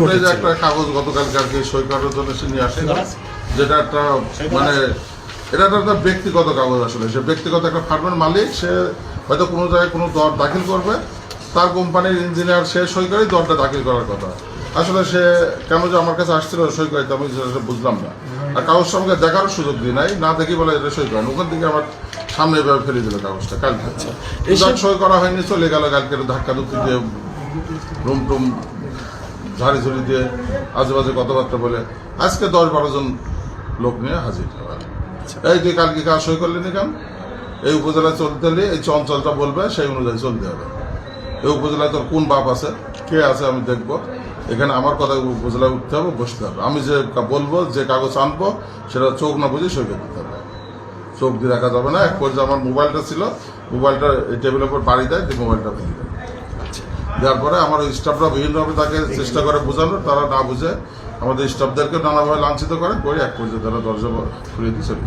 ঘটেছে। একটা কাগজ গতকালকে আর কি সই করার জন্য সে নিয়ে আসছিল যেটা একটা মানে এটা একটা একটা ব্যক্তিগত কাগজ আসলে। সে ব্যক্তিগত একটা ফার্মের মালিক সে হয়তো কোনো জায়গায় কোনো দর দাখিল করবে। তার কোম্পানির ইঞ্জিনিয়ার সে সই করেই দরটা দাখিল করার কথা। আসলে সে কেন যে আমার কাছে আসছিল সই করাইতে আমি সেটা বুঝলাম না। আর কাগজটা আমাকে দেখারও সুযোগ দিই নাই। না দেখি বলে এটা সই করেন। ওখান থেকে আমার সামনে এভাবে ফেলে দিল কাগজটা। কালকে। এসব- সই করা হয়নি চলে গেল কালকে ধাক্কা ধুক্কি দিয়ে রুম টুম ঝাড়ি ঝুড়ি দিয়ে আজেবাজে কথাবার্তা বলে আজকে দশ বারো জন লোক নিয়ে হাজির হওয়া। এই তুই কালকে কাজ সই করলি না কেন এই উপজেলায় চলতে হলে এই অঞ্চলটা বলবে সেই অনুযায়ী চলতে হবে। এই উপজেলায় তোর কোন বাপ আছে? কে আছে আমি দেখব। এখানে আমার কথা উপজেলায় উঠতে হবে বসতে হবে। আমি যে বলব যে কাগজ আনব সেটা চোখ না বুঝে সই করতে হবে। চোখ দিয়ে রাখা যাবে না। এক পর্যায়ে আমার মোবাইলটা ছিল মোবাইলটা এই টেবিলের উপর বাড়ি দেয় যে মোবাইলটা ফেলে দেয়। দেওয়ার পরে আমার স্টাফরা বিভিন্নভাবে তাকে চেষ্টা করে বোঝানো তারা না বুঝে আমাদের স্টাফদেরকে নানাভাবে লাঞ্ছিত করে করে এক পর্যায়ে তারা দরজা খুলে যায়।